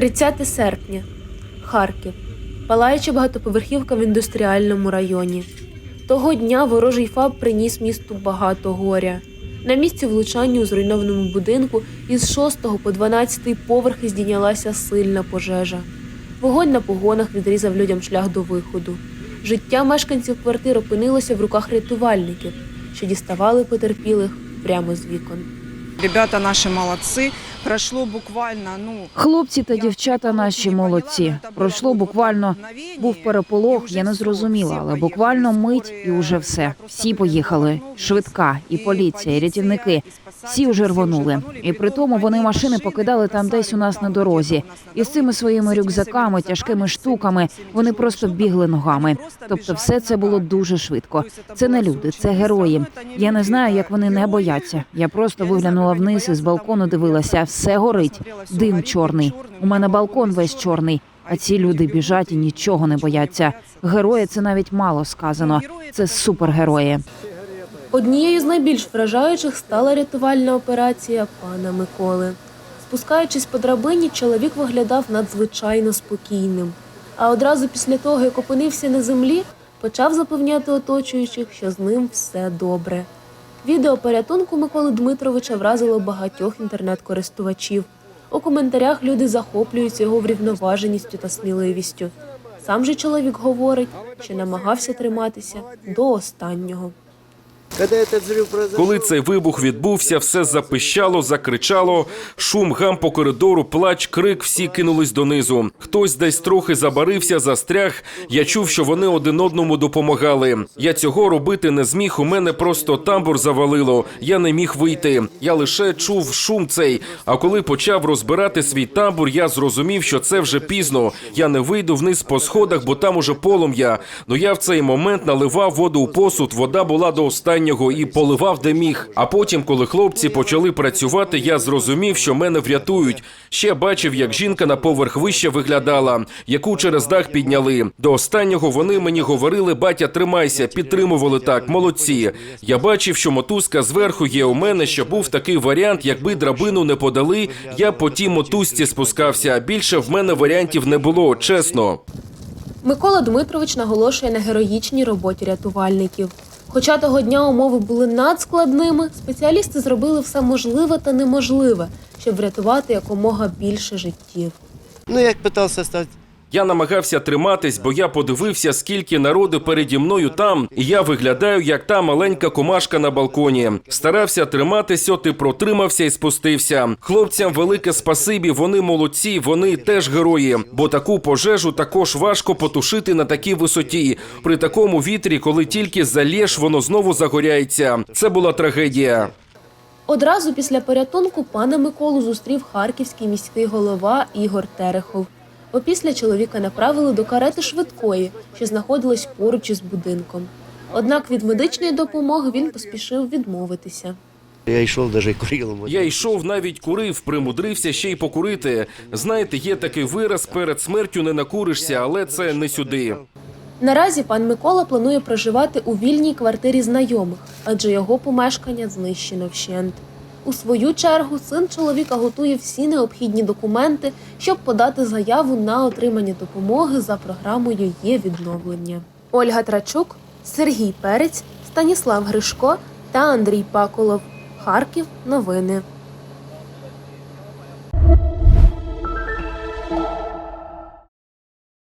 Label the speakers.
Speaker 1: 30 серпня. Харків. Палаюча багатоповерхівка в індустріальному районі. Того дня ворожий ФАБ приніс місту багато горя. На місці влучання у зруйнованому будинку із 6 по 12 поверхи здійнялася сильна пожежа. Вогонь на погонах відрізав людям шлях до виходу. Життя мешканців квартир опинилося в руках рятувальників, що діставали потерпілих прямо з вікон.
Speaker 2: Ребята наші молодці. Пройшло буквально, ну
Speaker 3: Хлопці та дівчата наші молодці. Пройшло буквально був переполох, я не зрозуміла, але буквально мить і уже все. Всі поїхали. Швидка, і поліція, і рятівники. Всі вже рвонули. І при тому вони машини покидали там десь у нас на дорозі. І з цими своїми рюкзаками, тяжкими штуками вони просто бігли ногами. Тобто, все це було дуже швидко. Це не люди, це герої. Я не знаю, як вони не бояться. Я просто виглянула вниз і з балкону дивилася. Все горить, дим чорний. У мене балкон весь чорний. А ці люди біжать і нічого не бояться. Герої це навіть мало сказано. Це супергерої.
Speaker 1: Однією з найбільш вражаючих стала рятувальна операція пана Миколи. Спускаючись по драбині, чоловік виглядав надзвичайно спокійним. А одразу після того, як опинився на землі, почав запевняти оточуючих, що з ним все добре. Відео порятунку Миколи Дмитровича вразило багатьох інтернет-користувачів. У коментарях люди захоплюються його врівноваженістю та сміливістю. Сам же чоловік говорить, що намагався триматися до останнього.
Speaker 4: Коли цей вибух відбувся, все запищало, закричало. Шум, гам по коридору, плач, крик, всі кинулись донизу. Хтось десь трохи забарився, застряг. Я чув, що вони один одному допомагали. Я цього робити не зміг. У мене просто тамбур завалило. Я не міг вийти. Я лише чув шум цей. А коли почав розбирати свій тамбур, я зрозумів, що це вже пізно. Я не вийду вниз по сходах, бо там уже полум'я. Ну я в цей момент наливав воду у посуд. Вода була до останнього і поливав де міг. А потім, коли хлопці почали працювати, я зрозумів, що мене врятують. Ще бачив, як жінка на поверх вище виглядала, яку через дах підняли. До останнього вони мені говорили: батя, тримайся, підтримували так, молодці. Я бачив, що мотузка зверху є у мене, що був такий варіант, якби драбину не подали, я по тій мотузці спускався. Більше в мене варіантів не було, чесно.
Speaker 1: Микола Дмитрович наголошує на героїчній роботі рятувальників. Хоча того дня умови були надскладними, спеціалісти зробили все можливе та неможливе, щоб врятувати якомога більше життів.
Speaker 5: ну як питався стать
Speaker 4: Я намагався триматись, бо я подивився, скільки народу переді мною там, і я виглядаю, як та маленька комашка на балконі. Старався триматись, от і протримався і спустився. Хлопцям велике спасибі, вони молодці, вони теж герої. Бо таку пожежу також важко потушити на такій висоті. При такому вітрі, коли тільки залєш, воно знову загоряється. Це була трагедія.
Speaker 1: Одразу після порятунку пана Миколу зустрів харківський міський голова Ігор Терехов. Опісля чоловіка направили до карети швидкої, що знаходилась поруч із будинком. Однак від медичної допомоги він поспішив відмовитися.
Speaker 5: я йшов даже і курил.
Speaker 4: Я йшов, навіть курив, примудрився ще й покурити. Знаєте, є такий вираз перед смертю не накуришся, але це не сюди.
Speaker 1: Наразі пан Микола планує проживати у вільній квартирі знайомих, адже його помешкання знищено вщент. У свою чергу син чоловіка готує всі необхідні документи, щоб подати заяву на отримання допомоги за програмою є відновлення. Ольга Трачук, Сергій Перець, Станіслав Гришко та Андрій Паколов. Харків. Новини.